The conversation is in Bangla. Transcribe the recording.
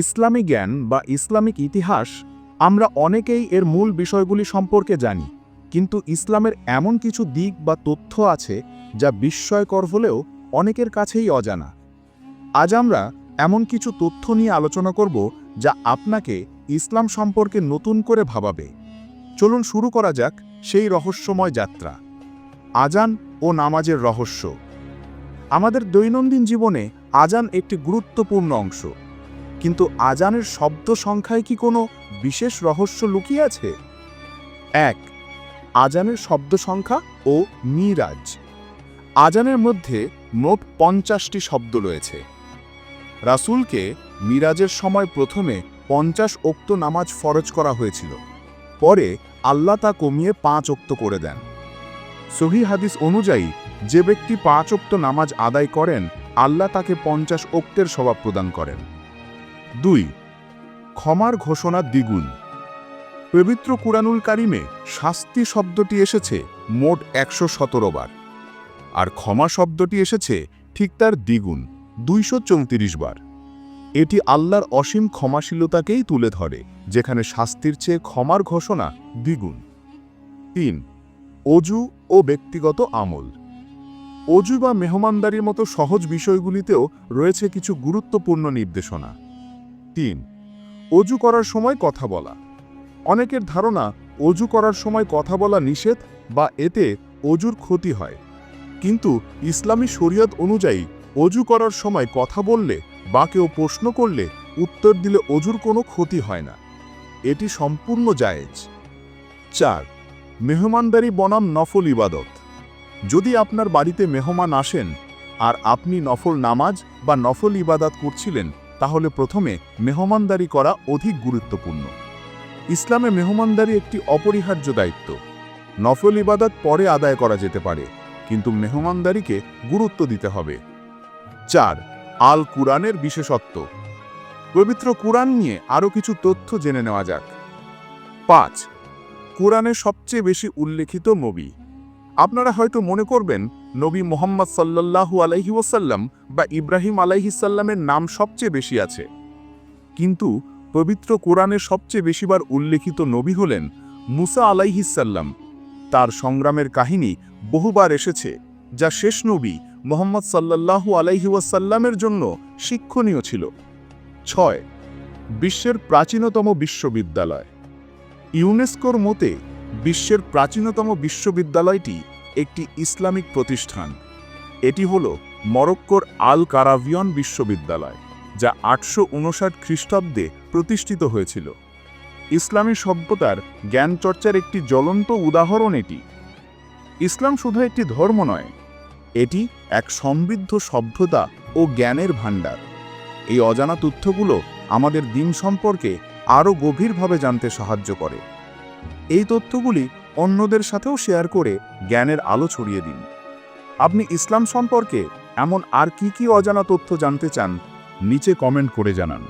ইসলামী জ্ঞান বা ইসলামিক ইতিহাস আমরা অনেকেই এর মূল বিষয়গুলি সম্পর্কে জানি, কিন্তু ইসলামের এমন কিছু দিক বা তথ্য আছে যা বিস্ময়কর হলেও অনেকের কাছেই অজানা। আজ আমরা এমন কিছু তথ্য নিয়ে আলোচনা করব যা আপনাকে ইসলাম সম্পর্কে নতুন করে ভাবাবে। চলুন শুরু করা যাক সেই রহস্যময় যাত্রা। আজান ও নামাজের রহস্য। আমাদের দৈনন্দিন জীবনে আজান একটি গুরুত্বপূর্ণ অংশ। কিন্তু আজানের শব্দ সংখ্যায় কি কোনো বিশেষ রহস্য লুকিয়ে আছে? এক, আজানের শব্দ সংখ্যা ও মিরাজ। আজানের মধ্যে মোট পঞ্চাশটি শব্দ রয়েছে। রাসূলকে মিরাজের সময় প্রথমে পঞ্চাশ ওক্ত নামাজ ফরজ করা হয়েছিল। পরে আল্লাহ তা কমিয়ে পাঁচ ওক্ত করে দেন। সহি হাদিস অনুযায়ী, যে ব্যক্তি পাঁচ ওক্ত নামাজ আদায় করেন, আল্লাহ তাকে পঞ্চাশ ওক্তের স্বভাব প্রদান করেন। দুই, ক্ষমার ঘোষণা দ্বিগুণ। পবিত্র কুরানুল কারিমে শাস্তি শব্দটি এসেছে মোট একশো সতেরো বার, আর ক্ষমা শব্দটি এসেছে ঠিক তার দ্বিগুণ, দুইশো চৌত্রিশ বার। এটি আল্লাহর অসীম ক্ষমাশীলতাকেই তুলে ধরে, যেখানে শাস্তির চেয়ে ক্ষমার ঘোষণা দ্বিগুণ। তিন, অজু ও ব্যক্তিগত আমল। অজু বা মেহমানদারির মতো সহজ বিষয়গুলিতেও রয়েছে কিছু গুরুত্বপূর্ণ নির্দেশনা। তিন, অজু করার সময় কথা বলা। অনেকের ধারণা, অজু করার সময় কথা বলা নিষেধ বা এতে অজুর ক্ষতি হয়। কিন্তু ইসলামী শরীয়ত অনুযায়ী, অজু করার সময় কথা বললে বা কেউ প্রশ্ন করলে উত্তর দিলে অজুর কোনো ক্ষতি হয় না। এটি সম্পূর্ণ জায়েজ। চার, মেহমানদারি বনাম নফল ইবাদত। যদি আপনার বাড়িতে মেহমান আসেন আর আপনি নফল নামাজ বা নফল ইবাদত করছিলেন তাহলে প্রথমে মেহমানদারি করা অধিক গুরুত্বপূর্ণ। ইসলামে মেহমানদারি একটি অপরিহার্য দায়িত্ব। নফল ইবাদত পরে আদায় করা যেতে পারে, কিন্তু মেহমানদারিকে গুরুত্ব দিতে হবে। চার আল কুরআনের বিশেষত্ব। পবিত্র কুরআন নিয়ে আরও কিছু তথ্য জেনে নেওয়া যাক। পাঁচ কোরআনে সবচেয়ে বেশি উল্লেখিত নবী। আপনারা হয়তো মনে করবেন, নবী মোহাম্মদ সাল্লাল্লাহু আলাইহি ওয়াসাল্লাম বা ইব্রাহিম আলাইহিসাল্লামের নাম সবচেয়ে বেশি আছে। কিন্তু পবিত্র কোরআনে সবচেয়ে বেশিবার উল্লেখিত নবী হলেন মুসা আলাইহিসাল্লাম তার সংগ্রামের কাহিনী বহুবার এসেছে, যা শেষ নবী মোহাম্মদ সাল্লাল্লাহু আলাইহি ওয়াসাল্লামের জন্য শিক্ষণীয় ছিল। ছয়, বিশ্বের প্রাচীনতম বিশ্ববিদ্যালয়। ইউনেস্কোর মতে বিশ্বের প্রাচীনতম বিশ্ববিদ্যালয়টি একটি ইসলামিক প্রতিষ্ঠান। এটি হল মরক্কোর আল কারাভিয়ন বিশ্ববিদ্যালয়, যা আটশো উনষাট খ্রিস্টাব্দে প্রতিষ্ঠিত হয়েছিল। ইসলামী সভ্যতার জ্ঞান চর্চার একটি জ্বলন্ত উদাহরণ এটি। ইসলাম শুধু একটি ধর্ম নয়, এটি এক সমৃদ্ধ সভ্যতা ও জ্ঞানের ভাণ্ডার। এই অজানা তথ্যগুলো আমাদের দিন সম্পর্কে আরও গভীরভাবে জানতে সাহায্য করে। এই তথ্যগুলি অন্যদের সাথেও শেয়ার করে জ্ঞানের আলো ছড়িয়ে দিন। আপনি ইসলাম সম্পর্কে এমন আর কি কি অজানা তথ্য জানতে চান, নিচে কমেন্ট করে জানান।